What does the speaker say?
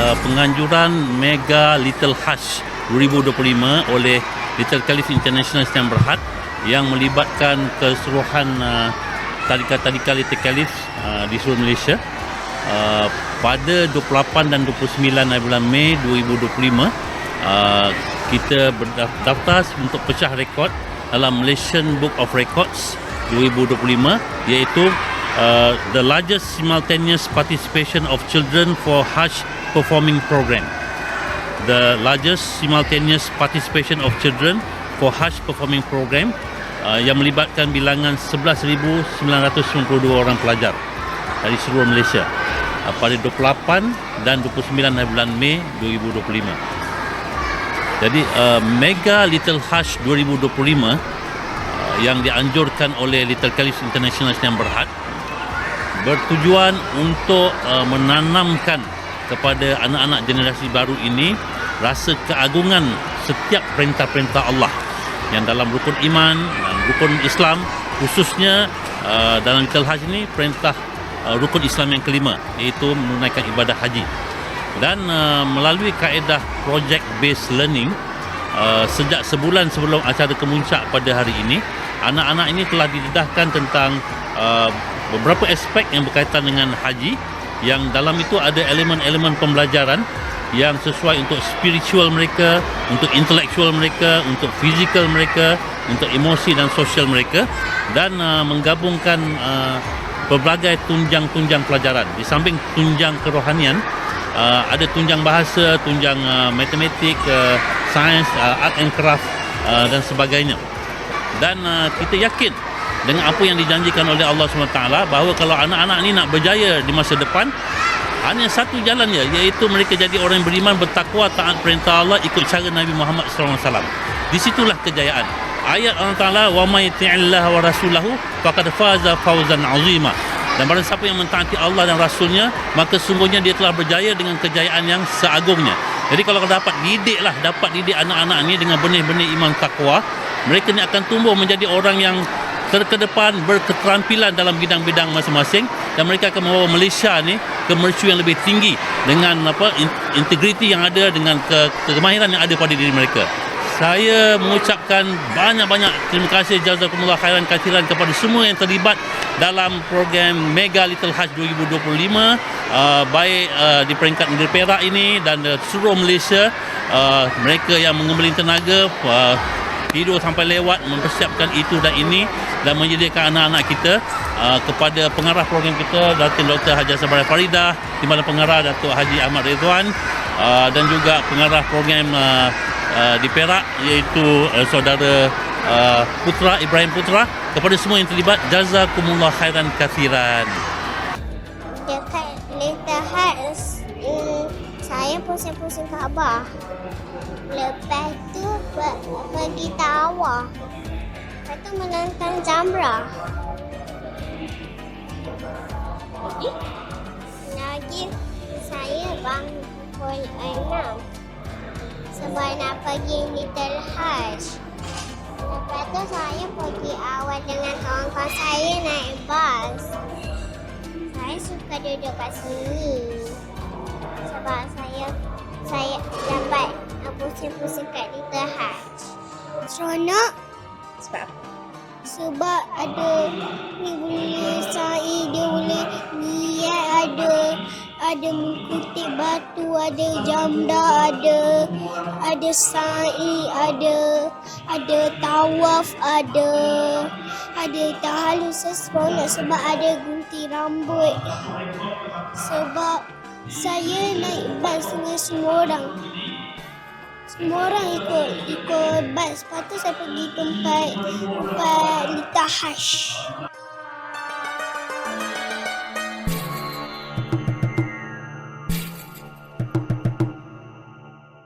uh, penganjuran Mega Little Hush 2025 oleh Little Caliph International Sdn Berhad yang melibatkan keseluruhan uh, tadika-tadika Little Caliph uh, di seluruh Malaysia uh, pada 28 dan 29 bulan Mei 2025 uh, kita berdaftar untuk pecah rekod dalam Malaysian Book of Records 2025 iaitu uh, the largest simultaneous participation of children for Hajj performing program the largest simultaneous participation of children for Hajj performing program uh, yang melibatkan bilangan 11,992 orang pelajar dari seluruh Malaysia uh, pada 28 dan 29 bulan Mei 2025. Jadi uh, Mega Little Hush 2025 uh, yang dianjurkan oleh Little Caliph International yang berhad bertujuan untuk uh, menanamkan kepada anak-anak generasi baru ini rasa keagungan setiap perintah-perintah Allah yang dalam rukun iman dan rukun Islam khususnya uh, dalam Little Hajj ini perintah uh, rukun Islam yang kelima iaitu menunaikan ibadah haji. Dan uh, melalui kaedah project based learning uh, sejak sebulan sebelum acara kemuncak pada hari ini anak-anak ini telah didedahkan tentang uh, beberapa aspek yang berkaitan dengan haji yang dalam itu ada elemen-elemen pembelajaran yang sesuai untuk spiritual mereka, untuk intelektual mereka, untuk fizikal mereka, untuk emosi dan sosial mereka dan uh, menggabungkan uh, pelbagai tunjang-tunjang pelajaran. Di samping tunjang kerohanian, uh, ada tunjang bahasa, tunjang uh, matematik, uh, sains, uh, art and craft uh, dan sebagainya. Dan uh, kita yakin dengan apa yang dijanjikan oleh Allah SWT bahawa kalau anak-anak ini nak berjaya di masa depan hanya satu jalan ya iaitu mereka jadi orang yang beriman bertakwa taat perintah Allah ikut cara Nabi Muhammad SAW. Di situlah kejayaan. Ayat Allah Taala wa may yuti'illah wa rasulahu faqad faza fawzan 'azima. Dan barang siapa yang mentaati Allah dan Rasulnya maka sungguhnya dia telah berjaya dengan kejayaan yang seagungnya. Jadi kalau dapat didiklah dapat didik anak-anak ini dengan benih-benih iman takwa mereka ni akan tumbuh menjadi orang yang terkedepan berketerampilan dalam bidang-bidang masing-masing dan mereka akan membawa Malaysia ni ke mercu yang lebih tinggi dengan apa integriti yang ada dengan ke, kemahiran yang ada pada diri mereka. Saya mengucapkan banyak-banyak terima kasih jazakumullah khairan kathiran kepada semua yang terlibat dalam program Mega Little Hajj 2025 uh, baik uh, di peringkat negeri Perak ini dan uh, seluruh Malaysia uh, mereka yang mengembeling tenaga uh, tidur sampai lewat mempersiapkan itu dan ini dan menyediakan anak-anak kita uh, kepada pengarah program kita Datin Dr. Haji Sabarai Faridah di mana pengarah Datuk Haji Ahmad Ridwan uh, dan juga pengarah program uh, uh, di Perak iaitu uh, saudara uh, Putra Ibrahim Putra kepada semua yang terlibat jazakumullah khairan kathiran dekat Hearts mm, saya pusing-pusing Kaabah lepas tu pe- pergi tawaf lepas tu menentang jamrah lagi saya bangun pukul 6 sebab nak pergi Little Hajj. Lepas tu saya pergi awal dengan kawan-kawan saya naik bas. Saya suka duduk kat sini. Sebab saya saya dapat pusing-pusing kat Little Hajj. Seronok Sebab apa? sebab ada ni boleh sa'i dia boleh niat ada ada mengkutip batu ada jamda ada ada sa'i ada ada tawaf ada ada tahalus seronok sebab ada gunting rambut sebab saya naik bas dengan semua orang semua orang ikut. Ikut bas lepas tu saya pergi tempat tempat Lita Hash